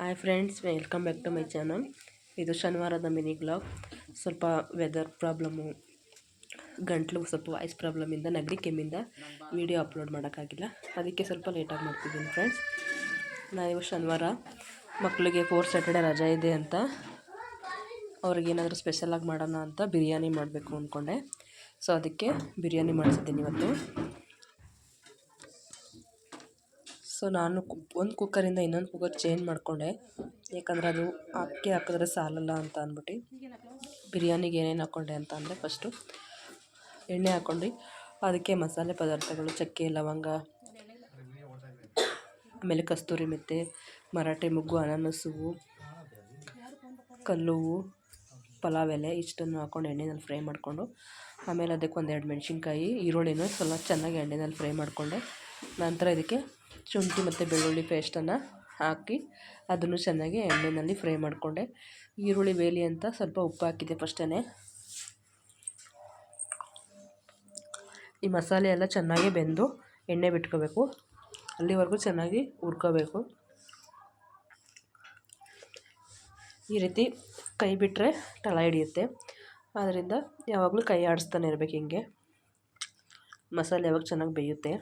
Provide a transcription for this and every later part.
Hi friends welcome back to my channel ಇದು ಶನಿವಾರದ mini blog ಸ್ವಲ್ಪ ವೆದರ್ ಪ್ರಾಬ್ಲಮ್ಮು ಗಂಟ್ಲು ಸ್ವಲ್ಪ ವಾಯ್ಸ್ ಪ್ರಾಬ್ಲಮಿಂದ ನಗಡಿ ಕೆಮ್ಮಿಂದ ವೀಡಿಯೋ ಅಪ್ಲೋಡ್ ಮಾಡೋಕ್ಕಾಗಿಲ್ಲ. ಅದಕ್ಕೆ ಸ್ವಲ್ಪ ಲೇಟಾಗಿ ಮಾಡ್ತಿದ್ದೀನಿ ಫ್ರೆಂಡ್ಸ್ ನಾವು ಶನಿವಾರ ಮಕ್ಕಳಿಗೆ ಫೋರ್ ಸ್ಯಾಟರ್ಡೆ ರಜಾ ಇದೆ ಅಂತ. ಅವ್ರಿಗೇನಾದರೂ ಸ್ಪೆಷಲಾಗಿ ಮಾಡೋಣ ಅಂತ ಬಿರಿಯಾನಿ ಮಾಡಬೇಕು ಅಂದ್ಕೊಂಡೆ ಸೊ ಅದಕ್ಕೆ ಬಿರಿಯಾನಿ ಮಾಡಿಸಿದ್ದೀನಿ ಇವತ್ತು. ಸೊ ನಾನು ಒಂದು ಕುಕ್ಕರಿಂದ ಇನ್ನೊಂದು ಕುಕ್ಕರ್ ಚೇಂಜ್ ಮಾಡಿಕೊಂಡೆ. ಯಾಕಂದರೆ ಅದು ಅಕ್ಕಿ ಹಾಕಿದ್ರೆ ಸಾಲಲ್ಲ ಅಂತ ಅಂದ್ಬಿಟ್ಟು. ಬಿರಿಯಾನಿಗೆ ಏನೇನು ಹಾಕ್ಕೊಂಡೆ ಅಂತ ಅಂದರೆ ಫಸ್ಟು ಎಣ್ಣೆ ಹಾಕ್ಕೊಂಡು ಅದಕ್ಕೆ ಮಸಾಲೆ ಪದಾರ್ಥಗಳು, ಚಕ್ಕೆ, ಲವಂಗ, ಆಮೇಲೆ ಕಸ್ತೂರಿ ಮೆತ್ತೆ, ಮರಾಠಿ ಮುಗ್ಗು, ಅನಾನಸು, ಕಲ್ಲು ಪಲಾವ್ ಎಲೆ ಇಷ್ಟನ್ನು ಹಾಕ್ಕೊಂಡು ಎಣ್ಣೆನಲ್ಲಿ ಫ್ರೈ ಮಾಡಿಕೊಂಡು, ಆಮೇಲೆ ಅದಕ್ಕೆ ಒಂದೆರಡು ಮೆಣಸಿನ್ಕಾಯಿ, ಈರುಳ್ಳಿನೂ ಸ್ವಲ್ಪ ಚೆನ್ನಾಗಿ ಎಣ್ಣೆನಲ್ಲಿ ಫ್ರೈ ಮಾಡಿಕೊಂಡೆ. ನಂತರ ಇದಕ್ಕೆ ಶುಂಠಿ ಮತ್ತು ಬೆಳ್ಳುಳ್ಳಿ ಪೇಸ್ಟನ್ನು ಹಾಕಿ ಅದನ್ನು ಚೆನ್ನಾಗಿ ಎಣ್ಣೆಯಲ್ಲಿ ಫ್ರೈ ಮಾಡಿಕೊಂಡೆ. ಈರುಳ್ಳಿ ಬೇಲಿ ಅಂತ ಸ್ವಲ್ಪ ಉಪ್ಪು ಹಾಕಿದೆ ಫಸ್ಟೇ ಈ ಮಸಾಲೆ ಎಲ್ಲ ಚೆನ್ನಾಗಿ ಬೆಂದು ಎಣ್ಣೆ ಬಿಟ್ಕೋಬೇಕು. ಅಲ್ಲಿವರೆಗೂ ಚೆನ್ನಾಗಿ ಹುರ್ಕೋಬೇಕು. ಈ ರೀತಿ ಕೈ ಬಿಟ್ಟರೆ ತಳ ಹಿಡಿಯುತ್ತೆ. ಆದ್ದರಿಂದ ಯಾವಾಗಲೂ ಕೈ ಆಡಿಸ್ತಾನೆ ಇರಬೇಕು ಹಿಂಗೆ. ಮಸಾಲೆ ಯಾವಾಗ ಚೆನ್ನಾಗಿ ಬೇಯುತ್ತೆ.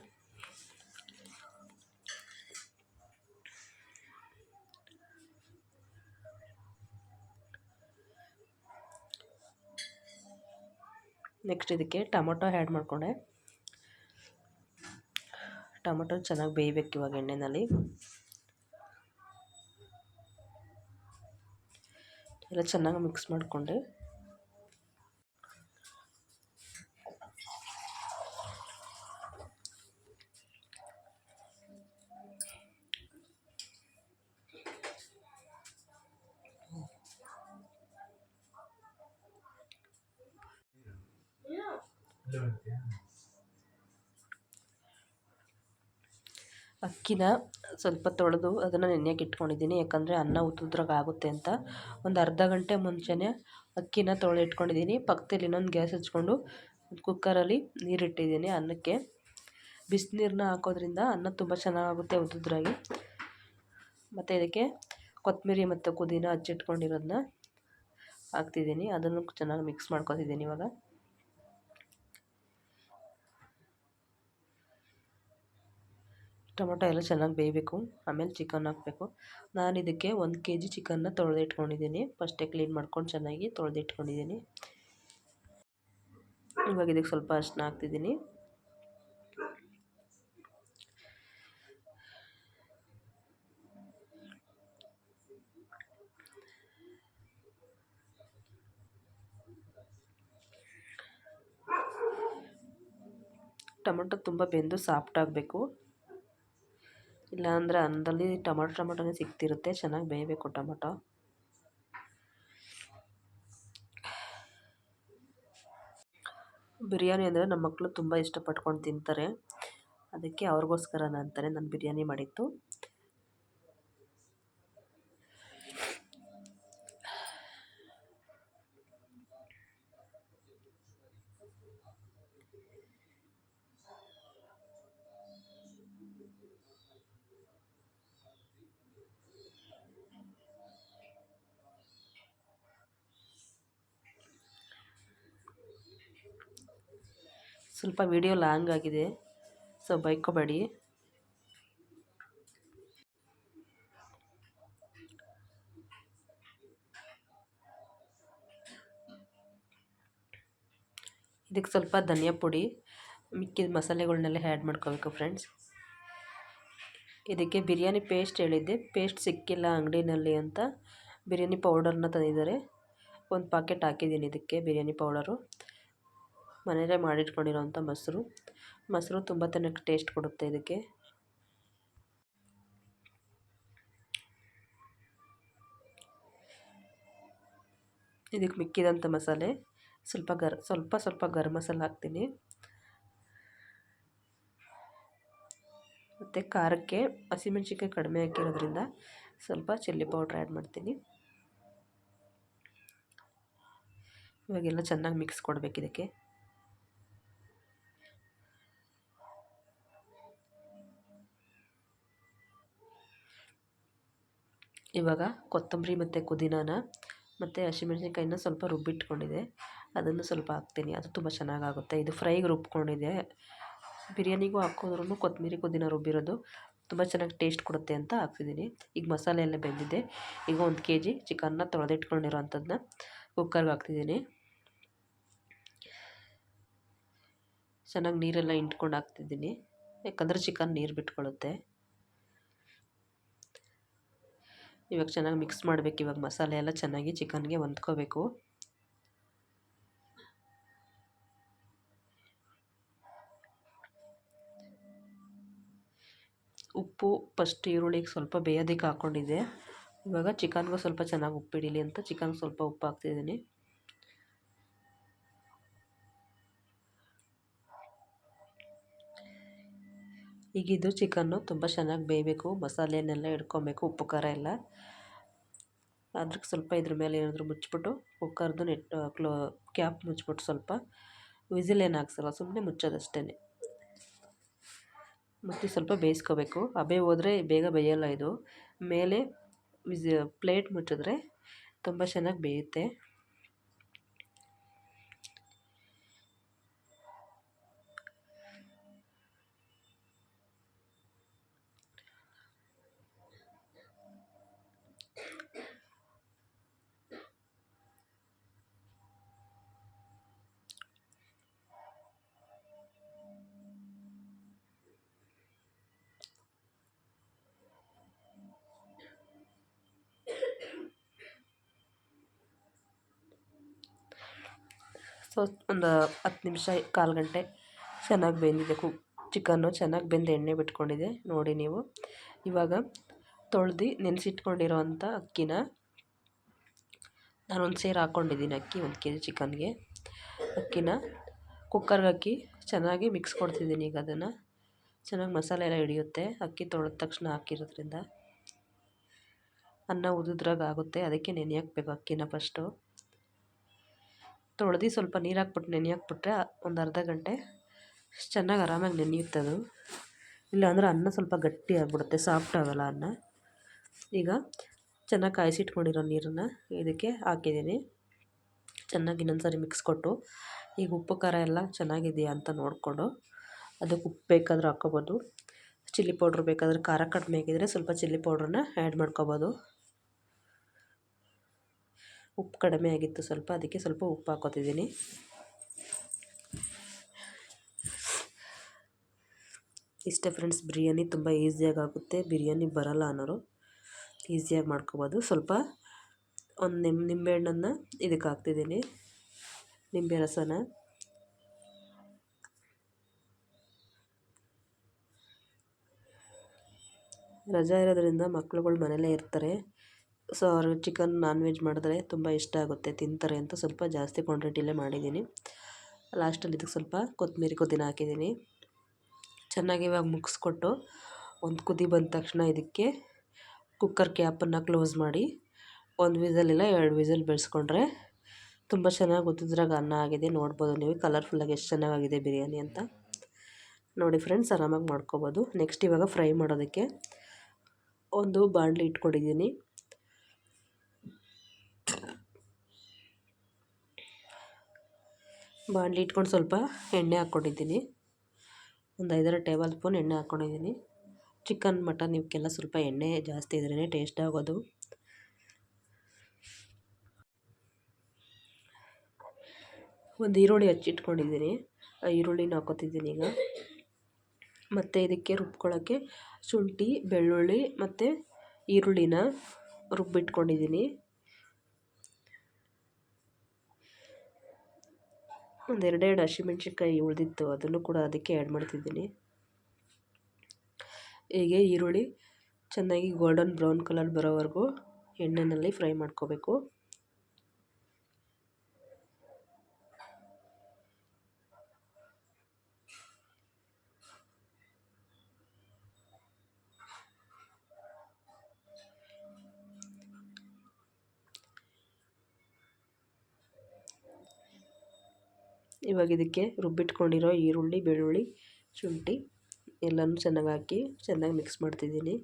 ನೆಕ್ಸ್ಟ್ ಇದಕ್ಕೆ ಟೊಮೊಟೊ ಆ್ಯಡ್ ಮಾಡಿಕೊಂಡೆ. ಟೊಮೊಟೊ ಚೆನ್ನಾಗಿ ಬೇಯಬೇಕು ಇವಾಗ ಎಣ್ಣೆನಲ್ಲಿ. ಎಲ್ಲ ಚೆನ್ನಾಗಿ ಮಿಕ್ಸ್ ಮಾಡಿಕೊಂಡೆ. ಅಕ್ಕಿನ ಸ್ವಲ್ಪ ತೊಳೆದು ಅದನ್ನು ನೆನೆಯಕ್ಕೆ ಇಟ್ಕೊಂಡಿದ್ದೀನಿ. ಯಾಕಂದರೆ ಅನ್ನ ಉತ್ತುದ್ರಾಗ ಆಗುತ್ತೆ ಅಂತ. ಒಂದು ಅರ್ಧ ಗಂಟೆ ಮುಂಚೆನೇ ಅಕ್ಕಿನ ತೊಳೆ ಇಟ್ಕೊಂಡಿದ್ದೀನಿ. ಪಕ್ಕದಲ್ಲಿ ಇನ್ನೊಂದು ಗ್ಯಾಸ್ ಹಚ್ಕೊಂಡು ಕುಕ್ಕರಲ್ಲಿ ನೀರಿಟ್ಟಿದ್ದೀನಿ ಅನ್ನಕ್ಕೆ. ಬಿಸಿನೀರನ್ನ ಹಾಕೋದ್ರಿಂದ ಅನ್ನ ತುಂಬ ಚೆನ್ನಾಗುತ್ತೆ ಉದ್ದುದ್ರಾಗಿ ಮತ್ತು ಇದಕ್ಕೆ ಕೊತ್ತಂಬರಿ ಮತ್ತು ಪುದೀನ ಹಚ್ಚಿಟ್ಕೊಂಡಿರೋದನ್ನ ಹಾಕ್ತಿದ್ದೀನಿ. ಅದನ್ನು ಚೆನ್ನಾಗಿ ಮಿಕ್ಸ್ ಮಾಡ್ಕೊತಿದ್ದೀನಿ ಇವಾಗ. ಟೊಮೊಟೊ ಎಲ್ಲ ಚೆನ್ನಾಗಿ ಬೇಯಬೇಕು, ಆಮೇಲೆ ಚಿಕನ್ ಹಾಕಬೇಕು. ನಾನು ಇದಕ್ಕೆ ಒಂದು ಕೆ ಜಿ ಚಿಕನ್ನ ತೊಳೆದಿಟ್ಕೊಂಡಿದ್ದೀನಿ ಫಸ್ಟೇ ಕ್ಲೀನ್ ಮಾಡ್ಕೊಂಡು ಚೆನ್ನಾಗಿ ತೊಳೆದಿಟ್ಕೊಂಡಿದ್ದೀನಿ ಇವಾಗ ಇದಕ್ಕೆ ಸ್ವಲ್ಪ ಅರ್ಶಿನ ಹಾಕ್ತಿದ್ದೀನಿ ಟೊಮೊಟೊ ತುಂಬ ಬೆಂದು ಸಾಫ್ಟ್ ಆಗಬೇಕು. ಇಲ್ಲಾಂದರೆ ಅನ್ನದಲ್ಲಿ ಟೊಮೊಟೊ ಟೊಮೊಟೊನೇ ಸಿಕ್ತಿರುತ್ತೆ ಚೆನ್ನಾಗಿ ಬೇಯಬೇಕು ಟೊಮೊಟೊ. ಬಿರಿಯಾನಿ ಅಂದರೆ ನಮ್ಮ ಮಕ್ಕಳು ತುಂಬ ಇಷ್ಟಪಟ್ಕೊಂಡು ತಿಂತಾರೆ. ಅದಕ್ಕೆ ಅವ್ರಿಗೋಸ್ಕರ ಅಂತಾನೆ ನಾನು ಬಿರಿಯಾನಿ ಮಾಡಿತ್ತು ಸ್ವಲ್ಪ ವಿಡಿಯೋ ಲಾಂಗ್ ಆಗಿದೆ. ಸೊ ಬೈಕೋಬೇಡಿ. ಇದಕ್ಕೆ ಸ್ವಲ್ಪ ಧನಿಯಾ ಪುಡಿ, ಮಿಕ್ಕಿದ ಮಸಾಲೆಗಳನ್ನೆಲ್ಲ ಆ್ಯಡ್ ಮಾಡ್ಕೋಬೇಕು ಫ್ರೆಂಡ್ಸ್ ಇದಕ್ಕೆ ಬಿರಿಯಾನಿ ಪೇಸ್ಟ್ ಹೇಳಿದ್ದೆ. ಪೇಸ್ಟ್ ಸಿಕ್ಕಿಲ್ಲ ಅಂಗಡಿನಲ್ಲಿ ಅಂತ ಬಿರಿಯಾನಿ ಪೌಡರ್ನ ತಂದಿದ್ದಾರೆ. ಒಂದು ಪಾಕೆಟ್ ಹಾಕಿದ್ದೀನಿ ಇದಕ್ಕೆ ಬಿರಿಯಾನಿ ಪೌಡರು ಮನೆಯಲ್ಲೇ ಮಾಡಿಟ್ಕೊಂಡಿರೋಂಥ ಮೊಸರು. ಮೊಸರು ತುಂಬ ಚೆನ್ನಾಗಿ ಟೇಸ್ಟ್ ಕೊಡುತ್ತೆ ಇದಕ್ಕೆ. ಇದಕ್ಕೆ ಮಿಕ್ಕಿದಂಥ ಮಸಾಲೆ. ಸ್ವಲ್ಪ ಗರ್, ಸ್ವಲ್ಪ ಸ್ವಲ್ಪ ಗರಂ ಮಸಾಲೆ ಹಾಕ್ತೀನಿ. ಮತ್ತು ಖಾರಕ್ಕೆ ಹಸಿಮೆಣ್ಸಿನ್ಕಾಯಿ ಕಡಿಮೆ ಹಾಕಿರೋದ್ರಿಂದ ಸ್ವಲ್ಪ ಚಿಲ್ಲಿ ಪೌಡ್ರ್ ಆ್ಯಡ್ ಮಾಡ್ತೀನಿ. ಇವಾಗೆಲ್ಲ ಚೆನ್ನಾಗಿ ಮಿಕ್ಸ್ ಕೊಡಬೇಕು ಇದಕ್ಕೆ. ಇವಾಗ ಕೊತ್ತಂಬರಿ ಮತ್ತು ಪುದೀನಾನ ಮತ್ತು ಹಸಿಮೆಣಸಿನ್ಕಾಯಿನ ಸ್ವಲ್ಪ ರುಬ್ಬಿಟ್ಕೊಂಡಿದೆ. ಅದನ್ನು ಸ್ವಲ್ಪ ಹಾಕ್ತೀನಿ. ಅದು ತುಂಬ ಚೆನ್ನಾಗಾಗುತ್ತೆ. ಇದು ಫ್ರೈಗೆ ರುಬ್ಕೊಂಡಿದ್ದೆ ಬಿರಿಯಾನಿಗೂ ಹಾಕೋದ್ರೂ ಕೊತ್ತಂಬರಿ ಪುದೀನ ರುಬ್ಬಿರೋದು ತುಂಬ ಚೆನ್ನಾಗಿ ಟೇಸ್ಟ್ ಕೊಡುತ್ತೆ ಅಂತ ಹಾಕ್ತಿದ್ದೀನಿ ಈಗ ಮಸಾಲೆ ಎಲ್ಲ ಬೆಂದಿದೆ. ಈಗ ಒಂದು ಕೆ ಜಿ ಚಿಕನ್ನ ತೊಳೆದಿಟ್ಕೊಂಡಿರೋ ಅಂಥದ್ದನ್ನ ಕುಕ್ಕರ್ಗೆ ಹಾಕ್ತಿದ್ದೀನಿ ಚೆನ್ನಾಗಿ ನೀರೆಲ್ಲ ಇಂಟ್ಕೊಂಡು ಹಾಕ್ತಿದ್ದೀನಿ ಯಾಕಂದರೆ ಚಿಕನ್ ನೀರು ಬಿಟ್ಕೊಳ್ಳುತ್ತೆ ಇವಾಗ ಚೆನ್ನಾಗಿ ಮಿಕ್ಸ್ ಮಾಡಬೇಕು. ಇವಾಗ ಮಸಾಲೆ ಎಲ್ಲ ಚೆನ್ನಾಗಿ ಚಿಕನ್ಗೆ ಹೊಂದ್ಕೋಬೇಕು. ಉಪ್ಪು ಫಸ್ಟ್ ಈರುಳ್ಳಿಗೆ ಸ್ವಲ್ಪ ಬೇಯೋದಕ್ಕೆ ಹಾಕ್ಕೊಂಡಿದ್ದೆ ಇವಾಗ ಚಿಕನ್ಗೂ ಸ್ವಲ್ಪ ಚೆನ್ನಾಗಿ ಉಪ್ಪಿಡಿಲಿ ಅಂತ ಚಿಕನ್ಗೆ ಸ್ವಲ್ಪ ಉಪ್ಪು ಹಾಕ್ತಿದ್ದೀನಿ ಈಗ ಇದು ಚಿಕನ್ನು ತುಂಬ ಚೆನ್ನಾಗಿ ಬೇಯಬೇಕು, ಮಸಾಲೆನೆಲ್ಲ ಹಿಡ್ಕೊಬೇಕು ಉಪ್ಪು, ಖಾರ ಎಲ್ಲ. ಅದಕ್ಕೆ ಸ್ವಲ್ಪ ಇದ್ರ ಮೇಲೆ ಏನಾದರೂ ಮುಚ್ಚಿಬಿಟ್ಟು ಕುಕ್ಕರ್ದು ನೆಟ್ ಕ್ಲೋ, ಕ್ಯಾಪ್ ಮುಚ್ಚಿಬಿಟ್ಟು ಸ್ವಲ್ಪ ವಿಸಿಲ್ ಏನು ಹಾಕ್ಸಲ್ಲ ಸುಮ್ಮನೆ ಮುಚ್ಚೋದಷ್ಟೇ ಮತ್ತು ಸ್ವಲ್ಪ ಬೇಯಿಸ್ಕೋಬೇಕು. ಹಬೆ ಹೋದರೆ ಬೇಗ ಬೇಯಲ್ಲ ಇದು. ಮೇಲೆ ವಿಸಿ, ಪ್ಲೇಟ್ ಮುಚ್ಚಿದ್ರೆ ತುಂಬ ಚೆನ್ನಾಗಿ ಬೇಯುತ್ತೆ. ಸೊ, ಒಂದು ಹತ್ತು ನಿಮಿಷ, ಕಾಲು ಗಂಟೆ ಚೆನ್ನಾಗಿ ಬೆಂದಿದೆ. ಕು, ಚಿಕನ್ನು ಚೆನ್ನಾಗಿ ಬೆಂದು ಎಣ್ಣೆ ಬಿಟ್ಕೊಂಡಿದೆ. ನೋಡಿ ನೀವು. ಇವಾಗ ತೊಳ್ದು ನೆನೆಸಿಟ್ಕೊಂಡಿರೋ ಅಂಥ ಅಕ್ಕಿನ ನಾನೊಂದು ಸೇರು ಹಾಕ್ಕೊಂಡಿದ್ದೀನಿ ಅಕ್ಕಿ, ಒಂದು ಕೆ ಜಿ ಚಿಕನ್ಗೆ. ಅಕ್ಕಿನ ಕುಕ್ಕರ್ಗೆ ಹಾಕಿ ಚೆನ್ನಾಗಿ ಮಿಕ್ಸ್ ಕೊಡ್ತಿದ್ದೀನಿ ಈಗ ಅದನ್ನು. ಚೆನ್ನಾಗಿ ಮಸಾಲೆ ಎಲ್ಲ ಹಿಡಿಯುತ್ತೆ. ಅಕ್ಕಿ ತೊಳೆದ ತಕ್ಷಣ ಹಾಕಿರೋದ್ರಿಂದ ಅನ್ನ ಉದುದ್ರಾಗ ಆಗುತ್ತೆ. ಅದಕ್ಕೆ ನೆನೆ ಹಾಕ್ಬೇಕು ಅಕ್ಕಿನ ಫಸ್ಟು ತೊಳೆದು ಸ್ವಲ್ಪ ನೀರು ಹಾಕ್ಬಿಟ್ಟು ನೆನೆ ಹಾಕ್ಬಿಟ್ರೆ ಒಂದು ಅರ್ಧ ಗಂಟೆ ಚೆನ್ನಾಗಿ ಆರಾಮಾಗಿ ನೆನೆಯುತ್ತೆ ಅದು ಇಲ್ಲಾಂದ್ರೆ ಅನ್ನ ಸ್ವಲ್ಪ ಗಟ್ಟಿ ಆಗಿಬಿಡುತ್ತೆ ಸಾಫ್ಟ್ ಆಗೋಲ್ಲ ಅನ್ನ. ಈಗ ಚೆನ್ನಾಗಿ ಕಾಯಿಸಿಟ್ಕೊಂಡಿರೋ ನೀರನ್ನು ಇದಕ್ಕೆ ಹಾಕಿದ್ದೀನಿ. ಚೆನ್ನಾಗಿ ಇನ್ನೊಂದು ಸಾರಿ ಮಿಕ್ಸ್ ಕೊಟ್ಟು. ಈಗ ಉಪ್ಪು, ಖಾರ ಎಲ್ಲ ಚೆನ್ನಾಗಿದೆಯಾ ಅಂತ ನೋಡಿಕೊಂಡು ಅದಕ್ಕೆ ಉಪ್ಪು ಬೇಕಾದರೂ ಹಾಕ್ಕೊಬೋದು. ಚಿಲ್ಲಿ ಪೌಡ್ರ್ ಬೇಕಾದರೆ ಖಾರ ಕಡಿಮೆ ಆಗಿದ್ದರೆ ಸ್ವಲ್ಪ ಚಿಲ್ಲಿ ಪೌಡ್ರನ್ನ ಆ್ಯಡ್ ಮಾಡ್ಕೊಬೋದು. ಉಪ್ಪು ಕಡಿಮೆ ಆಗಿತ್ತು ಸ್ವಲ್ಪ, ಅದಕ್ಕೆ ಸ್ವಲ್ಪ ಉಪ್ಪು ಹಾಕೋತಿದ್ದೀನಿ. ಇಷ್ಟೇ ಫ್ರೆಂಡ್ಸ್ ಬಿರಿಯಾನಿ ತುಂಬ ಈಸಿಯಾಗಿ ಆಗುತ್ತೆ. ಬಿರಿಯಾನಿ ಬರಲ್ಲ ಅನ್ನೋರು ಈಸಿಯಾಗಿ ಮಾಡ್ಕೋಬೋದು. ಸ್ವಲ್ಪ ಒಂದು ನಿಮ್, ನಿಂಬೆಹಣ್ಣನ್ನು ಇದಕ್ಕೆ ಹಾಕ್ತಿದ್ದೀನಿ. ನಿಂಬೆ ರಸನ. ರಜಾ ಇರೋದ್ರಿಂದ ಮಕ್ಳುಗಳು ಮನೇಲೇ ಇರ್ತಾರೆ. ಸೊ ಅವ್ರಿಗೆ ಚಿಕನ್ ನಾನ್ ವೆಜ್ ಮಾಡಿದ್ರೆ ತುಂಬ ಇಷ್ಟ ಆಗುತ್ತೆ, ತಿಂತಾರೆ ಅಂತ ಸ್ವಲ್ಪ ಜಾಸ್ತಿ ಕ್ವಾಂಟಿಟಿಲೇ ಮಾಡಿದ್ದೀನಿ. ಲಾಸ್ಟಲ್ಲಿ ಇದಕ್ಕೆ ಸ್ವಲ್ಪ ಕೊತ್ತಂಬರಿ ಪುದೀನ ಹಾಕಿದ್ದೀನಿ. ಚೆನ್ನಾಗಿ ಇವಾಗ ಮುಗಿಸ್ಕೊಟ್ಟು ಒಂದು ಕುದಿ ಬಂದ ತಕ್ಷಣ ಇದಕ್ಕೆ ಕುಕ್ಕರ್ ಕ್ಯಾಪನ್ನು ಕ್ಲೋಸ್ ಮಾಡಿ ಒಂದು ವಿಸಲಿಲ್ಲ ಎರಡು ವಿಸಲ್ ಬೆಳೆಸ್ಕೊಂಡ್ರೆ ತುಂಬ ಚೆನ್ನಾಗಿ ಗೊತ್ತಿದ್ರಾಗ ಅನ್ನ ಆಗಿದೆ. ನೋಡ್ಬೋದು ನೀವು ಕಲರ್ಫುಲ್ಲಾಗಿ ಎಷ್ಟು ಚೆನ್ನಾಗಿದೆ ಬಿರಿಯಾನಿ ಅಂತ. ನೋಡಿ ಫ್ರೆಂಡ್ಸ್ ಆರಾಮಾಗಿ ಮಾಡ್ಕೋಬೋದು. ನೆಕ್ಸ್ಟ್ ಇವಾಗ ಫ್ರೈ ಮಾಡೋದಕ್ಕೆ ಒಂದು ಬಾಣಲಿ ಇಟ್ಕೊಂಡಿದ್ದೀನಿ. ಬಾಣಲಿ ಇಟ್ಕೊಂಡು ಸ್ವಲ್ಪ ಎಣ್ಣೆ ಹಾಕ್ಕೊಂಡಿದ್ದೀನಿ. ಒಂದು ಐದಾರು ಟೇಬಲ್ ಸ್ಪೂನ್ ಎಣ್ಣೆ ಹಾಕ್ಕೊಂಡಿದ್ದೀನಿ. ಚಿಕನ್, ಮಟನ್ ಇವಕ್ಕೆಲ್ಲ ಸ್ವಲ್ಪ ಎಣ್ಣೆ ಜಾಸ್ತಿ ಇದ್ರೇ ಟೇಸ್ಟ್ ಆಗೋದು. ಒಂದು ಈರುಳ್ಳಿ ಹಚ್ಚಿಟ್ಕೊಂಡಿದ್ದೀನಿ. ಆ ಈರುಳ್ಳಿನ ಹಾಕೋತಿದ್ದೀನಿ ಈಗ. ಮತ್ತು ಇದಕ್ಕೆ ರುಬ್ಕೊಳ್ಳೋಕ್ಕೆ ಶುಂಠಿ, ಬೆಳ್ಳುಳ್ಳಿ ಮತ್ತು ಈರುಳ್ಳಿನ ರುಬ್ಬಿಟ್ಕೊಂಡಿದ್ದೀನಿ. ಒಂದು ಎರಡೆರಡು ಹಸಿಮೆಣ್ಸಿನ್ಕಾಯಿ ಉಳಿದಿತ್ತು, ಅದನ್ನು ಕೂಡ ಅದಕ್ಕೆ ಆ್ಯಡ್ ಮಾಡ್ತಿದ್ದೀನಿ. ಹೀಗೆ ಈರುಳ್ಳಿ ಚೆನ್ನಾಗಿ ಗೋಲ್ಡನ್ ಬ್ರೌನ್ ಕಲರ್ ಬರೋವರೆಗೂ ಎಣ್ಣೆಯಲ್ಲಿ ಫ್ರೈ ಮಾಡ್ಕೋಬೇಕು. ಇವಾಗ ಇದಕ್ಕೆ ರುಬ್ಬಿಟ್ಕೊಂಡಿರೋ ಈರುಳ್ಳಿ, ಬೆಳ್ಳುಳ್ಳಿ, ಶುಂಠಿ ಎಲ್ಲನೂ ಚೆನ್ನಾಗಿ ಹಾಕಿ ಚೆನ್ನಾಗಿ ಮಿಕ್ಸ್ ಮಾಡ್ತಿದ್ದೀನಿ.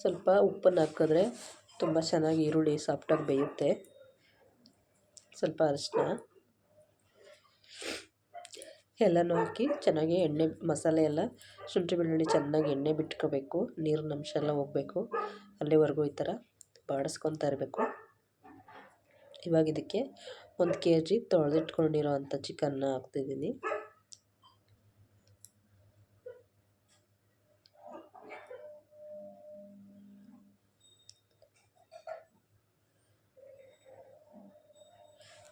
ಸ್ವಲ್ಪ ಉಪ್ಪನ್ನು ಹಾಕಿದ್ರೆ ತುಂಬ ಚೆನ್ನಾಗಿ ಈರುಳ್ಳಿ ಸಾಫ್ಟಾಗಿ ಬೇಯುತ್ತೆ. ಸ್ವಲ್ಪ ಅರಿಶಿನ ಎಲ್ಲನೂ ಹಾಕಿ ಚೆನ್ನಾಗಿ ಎಣ್ಣೆ ಮಸಾಲೆ ಎಲ್ಲ ಶುಂಠಿ ಬೆಳ್ಳುಳ್ಳಿ ಚೆನ್ನಾಗಿ ಎಣ್ಣೆ ಬಿಟ್ಕೋಬೇಕು. ನೀರಿನ ಅಂಶ ಎಲ್ಲ ಹೋಗಬೇಕು. ಅಲ್ಲಿವರೆಗೂ ಈ ಥರ ಬಾಡಿಸ್ಕೊತಾ ಇರಬೇಕು. ಇವಾಗ ಇದಕ್ಕೆ ಒಂದು ಕೆ ಜಿ ತೊಳೆದಿಟ್ಕೊಂಡಿರೋ ಅಂಥ ಚಿಕನ್ನ ಹಾಕ್ತಿದ್ದೀನಿ.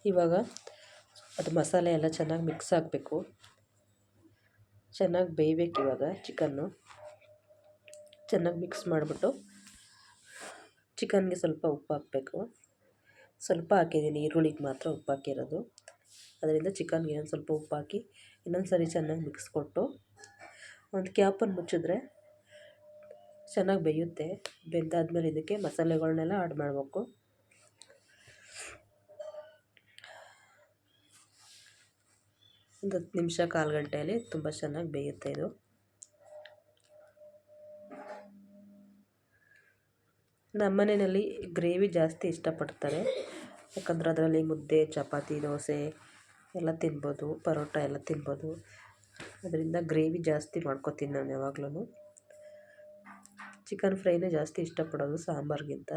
ಇವಾಗ ಅದು ಮಸಾಲೆ ಎಲ್ಲ ಚೆನ್ನಾಗಿ ಮಿಕ್ಸ್ ಆಗಬೇಕು. ಚೆನ್ನಾಗಿ ಬೇಯಬೇಕು ಇವಾಗ ಚಿಕನ್ನು. ಚೆನ್ನಾಗಿ ಮಿಕ್ಸ್ ಮಾಡಿಬಿಟ್ಟು ಚಿಕನ್ಗೆ ಸ್ವಲ್ಪ ಉಪ್ಪು ಹಾಕಬೇಕು. ಸ್ವಲ್ಪ ಹಾಕಿದ್ದೀನಿ, ಈರುಳ್ಳಿಗೆ ಮಾತ್ರ ಉಪ್ಪು ಹಾಕಿರೋದು. ಅದರಿಂದ ಚಿಕನ್ಗೆ ಇನ್ನೊಂದು ಸ್ವಲ್ಪ ಉಪ್ಪು ಹಾಕಿ ಇನ್ನೊಂದು ಸರಿ ಚೆನ್ನಾಗಿ ಮಿಕ್ಸ್ ಕೊಟ್ಟು ಒಂದು ಕ್ಯಾಪನ್ನು ಮುಚ್ಚಿದ್ರೆ ಚೆನ್ನಾಗಿ ಬೇಯುತ್ತೆ. ಬೆಂದಾದ್ಮೇಲೆ ಇದಕ್ಕೆ ಮಸಾಲೆಗಳನ್ನೆಲ್ಲ ಆ್ಯಡ್ ಮಾಡಬೇಕು. ಒಂದು ಹತ್ತು ನಿಮಿಷ ಕಾಲು ಗಂಟೆಯಲ್ಲಿ ತುಂಬ ಚೆನ್ನಾಗಿ ಬೇಯುತ್ತೆ ಇದು. ನಮ್ಮ ಮನೆಯಲ್ಲಿ ಗ್ರೇವಿ ಜಾಸ್ತಿ ಇಷ್ಟಪಡ್ತಾರೆ. ಯಾಕಂದರೆ ಅದರಲ್ಲಿ ಮುದ್ದೆ, ಚಪಾತಿ, ದೋಸೆ ಎಲ್ಲ ತಿನ್ಬೋದು, ಪರೋಟ ಎಲ್ಲ ತಿನ್ಬೋದು. ಅದರಿಂದ ಗ್ರೇವಿ ಜಾಸ್ತಿ ಮಾಡ್ಕೊತೀನಿ ನಾನು ಯಾವಾಗ್ಲೂ ಚಿಕನ್ ಫ್ರೈನೇ ಜಾಸ್ತಿ ಇಷ್ಟಪಡೋದು ಸಾಂಬಾರಿಗಿಂತ.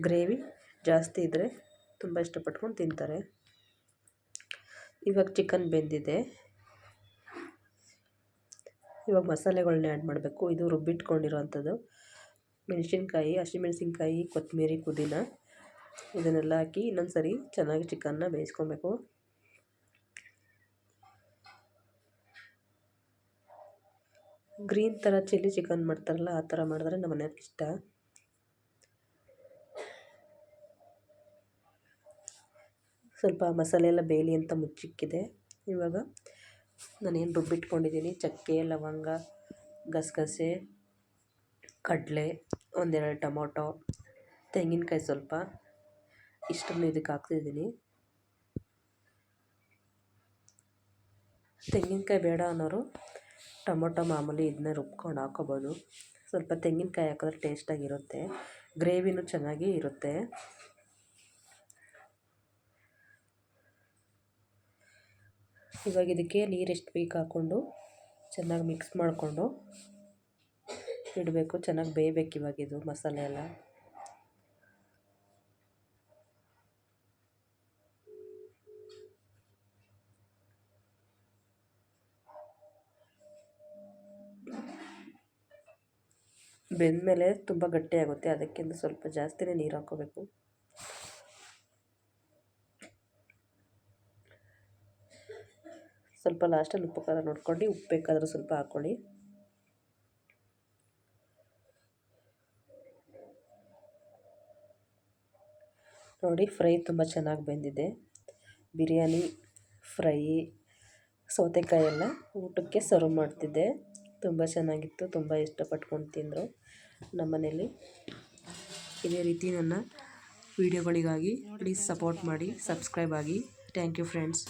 ಗ್ರೇವಿ ಜಾಸ್ತಿ ಇದ್ದರೆ ತುಂಬ ಇಷ್ಟಪಟ್ಕೊಂಡು ತಿಂತಾರೆ. ಇವಾಗ ಚಿಕನ್ ಬೆಂದಿದೆ. ಇವಾಗ ಮಸಾಲೆಗಳನ್ನ ಆ್ಯಡ್ ಮಾಡಬೇಕು. ಇದು ರುಬ್ಬಿಟ್ಕೊಂಡಿರೋವಂಥದ್ದು ಮೆಣಸಿನ್ಕಾಯಿ, ಹಸಿಮೆಣಸಿನ್ಕಾಯಿ ಕೊತ್ತಂಬರಿ ಪುದೀನ ಇದನ್ನೆಲ್ಲ ಹಾಕಿ ಇನ್ನೊಂದು ಸರಿ ಚೆನ್ನಾಗಿ ಚಿಕನ್ನ ಬೇಯಿಸ್ಕೊಬೇಕು. ಗ್ರೀನ್ ಥರ ಚಿಲ್ಲಿ ಚಿಕನ್ ಮಾಡ್ತಾರಲ್ಲ ಆ ಥರ ಮಾಡಿದ್ರೆ ನಮ್ಮ ಮನೆಯವ್ರಿಗೆ ಇಷ್ಟ. ಸ್ವಲ್ಪ ಮಸಾಲೆ ಎಲ್ಲ ಬೇಯಲಿ ಅಂತ ಮುಚ್ಚಿಕ್ಕಿದೆ. ಇವಾಗ ನಾನೇನು ರುಬ್ಬಿಟ್ಕೊಂಡಿದ್ದೀನಿ. ಚಕ್ಕೆ, ಲವಂಗ, ಗಸಗಸೆ, ಕಡಲೆ, ಒಂದೆರಡು ಟೊಮೊಟೊ, ತೆಂಗಿನಕಾಯಿ ಸ್ವಲ್ಪ. ಇಷ್ಟನ್ನು ಇದಕ್ಕೆ ಹಾಕ್ತಿದ್ದೀನಿ. ತೆಂಗಿನಕಾಯಿ ಬೇಡ ಅನ್ನೋರು ಟೊಮೊಟೊ ಮಾಮೂಲಿ ಇದನ್ನ ರುಬ್ಕೊಂಡು ಹಾಕೋಬೋದು. ಸ್ವಲ್ಪ ತೆಂಗಿನಕಾಯಿ ಹಾಕಿದ್ರೆ ಟೇಸ್ಟಾಗಿರುತ್ತೆ ಗ್ರೇವಿನೂ ಚೆನ್ನಾಗಿ ಇರುತ್ತೆ. ಇವಾಗ ಇದಕ್ಕೆ ನೀರು ಎಷ್ಟು ಬೇಕು ಹಾಕ್ಕೊಂಡು ಚೆನ್ನಾಗಿ ಮಿಕ್ಸ್ ಮಾಡಿಕೊಂಡು ಇಡಬೇಕು. ಚೆನ್ನಾಗಿ ಬೇಯಬೇಕು ಇವಾಗ ಇದು ಮಸಾಲೆ ಎಲ್ಲ. ಬೆಂದಮೇಲೆ ತುಂಬ ಗಟ್ಟಿಯಾಗುತ್ತೆ ಅದಕ್ಕಿಂತ ಸ್ವಲ್ಪ ಜಾಸ್ತಿನೇ ನೀರು ಹಾಕ್ಕೋಬೇಕು ಸ್ವಲ್ಪ ಲಾಸ್ಟಲ್ಲಿ ಉಪ್ಪು ಖಾರ ನೋಡ್ಕೊಂಡು ಉಪ್ಪು ಸ್ವಲ್ಪ ಹಾಕ್ಕೊಳ್ಳಿ. ನೋಡಿ ಫ್ರೈ ತುಂಬ ಚೆನ್ನಾಗಿ ಬೆಂದಿದೆ. ಬಿರಿಯಾನಿ ಫ್ರೈ ಸೌತೆಕಾಯಿ ಎಲ್ಲ ಊಟಕ್ಕೆ ಸರ್ವ್ ಮಾಡ್ತಿದ್ದೆ. ತುಂಬ ಚೆನ್ನಾಗಿತ್ತು, ತುಂಬ ಇಷ್ಟಪಟ್ಕೊಂಡು ತಿಂದರು ನಮ್ಮನೇಲಿ. ಇದೇ ರೀತಿ ನನ್ನ ವಿಡಿಯೋಗಳಿಗಾಗಿ ಪ್ಲೀಸ್ ಸಪೋರ್ಟ್ ಮಾಡಿ ಸಬ್ಸ್ಕ್ರೈಬ್ ಆಗಿ. Thank you friends